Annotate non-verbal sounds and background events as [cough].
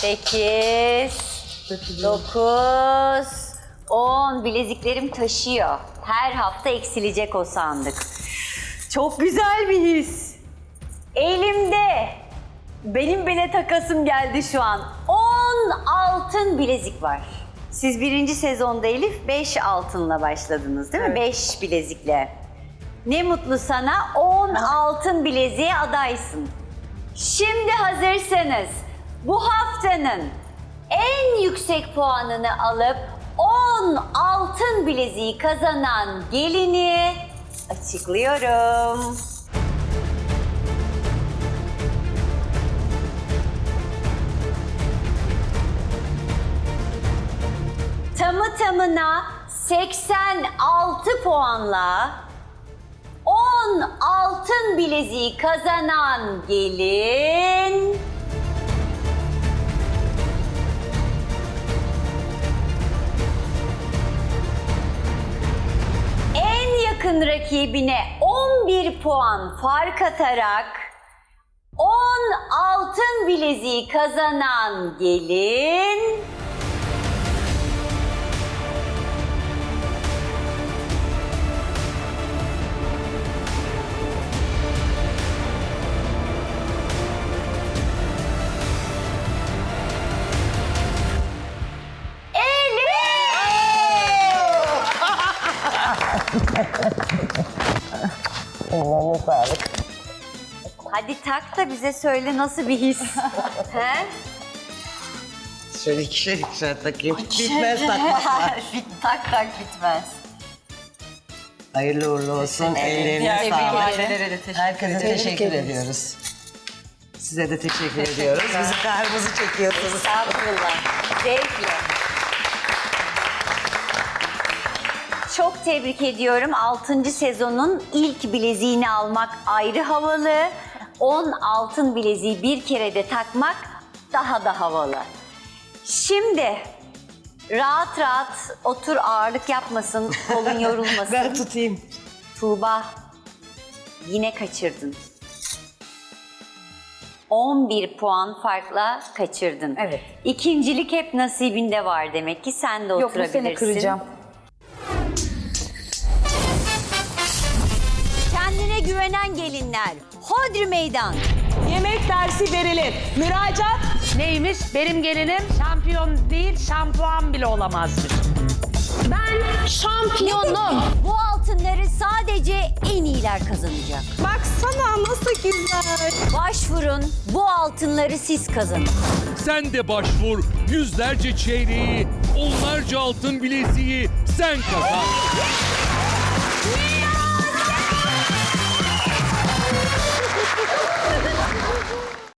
8, 9, 10 bileziklerim taşıyor. Her hafta eksilecek o sandık. Çok güzel bir his. Elimde benim bile takasım geldi şu an. 10 altın bilezik var. Siz birinci sezonda Elif 5 altınla başladınız değil mi? 5 bilezikle. Ne mutlu sana 10 altın bileziğe adaysın. Şimdi hazırsanız bu haftanın en yüksek puanını alıp 10 altın bileziği kazanan gelini açıklıyorum. Tamı tamına 86 puanla 10 altın bileziği kazanan gelin... yakın rakibine 11 puan fark atarak 10 altın bileziği kazanan gelin... Ellerine sağlık. Hadi tak da bize söyle nasıl bir his. [laughs] He? Şöyle ikişer ikişer takayım. Bitmez takmaklar. [laughs] Bit, tak tak bitmez. Hayırlı uğurlu olsun. Ellerine sağlık. Herkese teşekkür ediyoruz. Size de teşekkür ediyoruz. Bizi kahrımızı çekiyorsunuz. Estağfurullah. Zevkle. Çok tebrik ediyorum. 6. sezonun ilk bileziğini almak ayrı havalı. 10 altın bileziği bir kere de takmak daha da havalı. Şimdi rahat rahat otur ağırlık yapmasın, kolun yorulmasın. [laughs] Ben tutayım. Tuğba yine kaçırdın. 11 puan farkla kaçırdın. Evet. İkincilik hep nasibinde var demek ki sen de Yok bu oturabilirsin. sene kıracağım. Kendine güvenen gelinler. Hodri meydan. Yemek dersi verilir. Müracaat Neymiş? Benim gelinim şampiyon değil, şampuan bile olamazmış. ben şampiyonum. Bu altınları sadece en iyiler kazanacak. Baksana nasıl güzel. Başvurun bu altınları siz kazanın. Sen de başvur. Yüzlerce çeyreği, onlarca altın bileziği sen kazan.